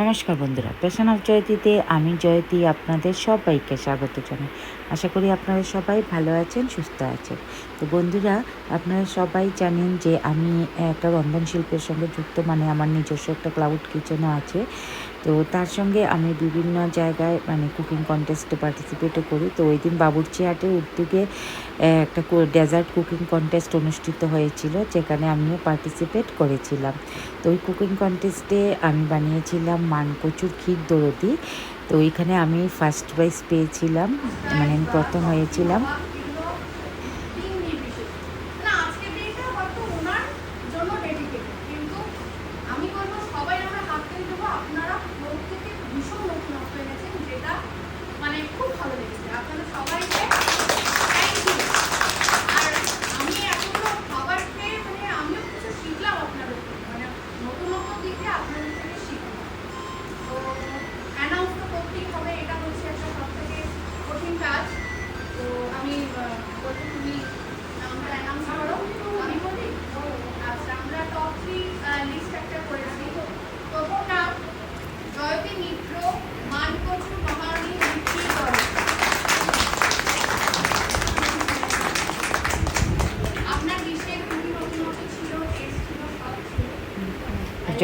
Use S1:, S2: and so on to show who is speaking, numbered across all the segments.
S1: নমস্কার বন্ধুরা passion of জয়তীতে আমি জয়তী আপনাদের সবাইকে স্বাগত জানাই। আশা করি আপনারা সবাই ভালো আছেন, সুস্থ আছেন। তো বন্ধুরা, আপনারা সবাই জানেন যে আমি একটা রন্ধন শিল্পের সঙ্গে যুক্ত মানে আমার নিজস্ব একটা ক্লাউড কিচেনও আছে। তো তার সঙ্গে আমি বিভিন্ন জায়গায় মানে কুকিং কন্টেস্টে পার্টিসিপেটও করি। তো ওই দিন বাবুর্চি হাটের উদ্যোগে একটা ডেজার্ট কুকিং কন্টেস্ট অনুষ্ঠিত হয়েছিল, যেখানে আমিও পার্টিসিপেট করেছিলাম। তো ওই কুকিং কন্টেস্টে আমি বানিয়েছিলাম মানকচুর ক্ষীর দরদি। তো ওইখানে আমি ফার্স্ট প্রাইজ পেয়েছিলাম মানে আমি প্রথম হয়েছিলাম
S2: দিন নির্বিশেষে। না আজকের দিনটা হয়তো ওনার জন্য dedicated, কিন্তু আমি বলব সবাই আমরা হাত তালি দেবো, আপনারা প্রত্যেকে ভীষণ নতুনত্ব এনেছেন, যেটা মানে খুব ভালো লেগেছে। আপনাদের সবাইকে thank you. আর আমি এতগুলো খাবার খেয়ে মানে আমিও কিছু শিখলাম আপনাদের থেকে। মানে নতুনত্ব দিকে আপনাদের থেকে শিখলাম। তো announce তো করতেই হবে, এটা হচ্ছে একটা সবথেকে কঠিন কাজ। তো আমি আহ, বলব তুমি নামটা অ্যানাউন্স করো আমি বলি আচ্ছা আমরা টপ থ্রি লিস্ট একটা করেছি প্রথম নাম জয়তী মিত্র মানকচু মহারানী বিক্রি করে আপনার লিস্টে খুবই নতুন নতুন ছিল টেস্ট ছিল সব ছিল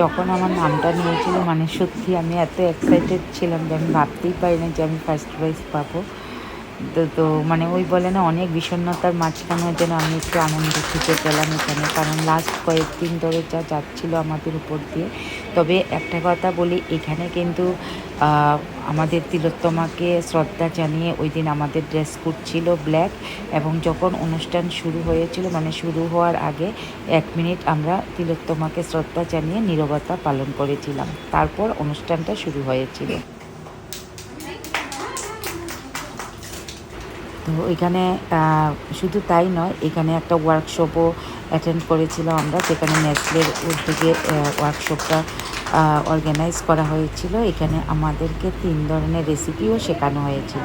S1: যখন আমার নামটা নিয়েছিল মানে সত্যি আমি এত এক্সাইটেড ছিলাম যে আমি ভাবতেই পারি না যে আমি ফার্স্ট প্রাইজ পাবো। তো তো মানে ওই বলে না, অনেক বিষণ্ণতার মাঝখানে যেন আমি একটু আনন্দ খুঁজে পেলাম এখানে। কারণ লাস্ট কয়েকদিন ধরে যা যাচ্ছিল আমাদের উপর দিয়ে। তবে একটা কথা বলি, এখানে কিন্তু আমাদের তিলোত্তমাকে শ্রদ্ধা জানিয়ে ওই দিন আমাদের ড্রেস কোড ছিল ব্ল্যাক এবং যখন অনুষ্ঠান শুরু হয়েছিল মানে শুরু হওয়ার আগে এক মিনিট আমরা তিলোত্তমাকে শ্রদ্ধা জানিয়ে নীরবতা পালন করেছিলাম। তারপর অনুষ্ঠানটা শুরু হয়েছিল। তো এখানে শুধু তাই নয়, এখানে একটা ওয়ার্কশপও অ্যাটেন্ড করেছিলাম আমরা সেখানে নেসলের উদ্যোগে ওয়ার্কশপটা অর্গানাইজ করা হয়েছিল। এখানে আমাদেরকে তিন ধরনের রেসিপিও শেখানো হয়েছিল।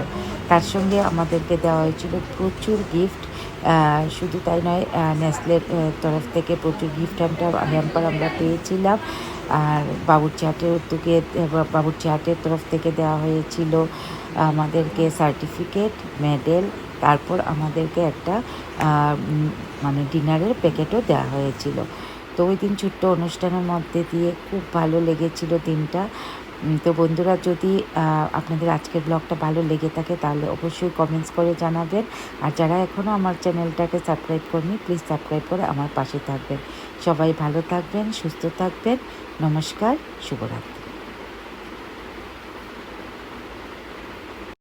S1: তার সঙ্গে আমাদেরকে দেওয়া হয়েছিল প্রচুর গিফট শুধু তাই নয় নেসলের তরফ থেকে প্রচুর গিফট হ্যাম্পার হ্যাম্পার আমরা পেয়েছিলাম। আর বাবুর্চি হাটের উদ্যোগে বাবুর্চি হাটের তরফ থেকে দেওয়া হয়েছিল আমাদেরকে সার্টিফিকেট মেডেল তারপর আমাদেরকে একটা মানে ডিনারের প্যাকেটও দেওয়া হয়েছিল। তো ওই দিন ছোট্ট অনুষ্ঠানের মধ্যে দিয়ে খুব ভালো লেগেছিল দিনটা। তো বন্ধুরা যদি আপনাদের আজকের ব্লগটা ভালো লেগে থাকে তাহলে অবশ্যই কমেন্টস করে জানাবেন। আর যারা এখনও আমার চ্যানেলটাকে সাবস্ক্রাইব করেনি প্লিজ সাবস্ক্রাইব করে আমার পাশে থাকবেন। সবাই ভালো থাকবেন, সুস্থ থাকবেন। নমস্কার, শুভরাত্রি।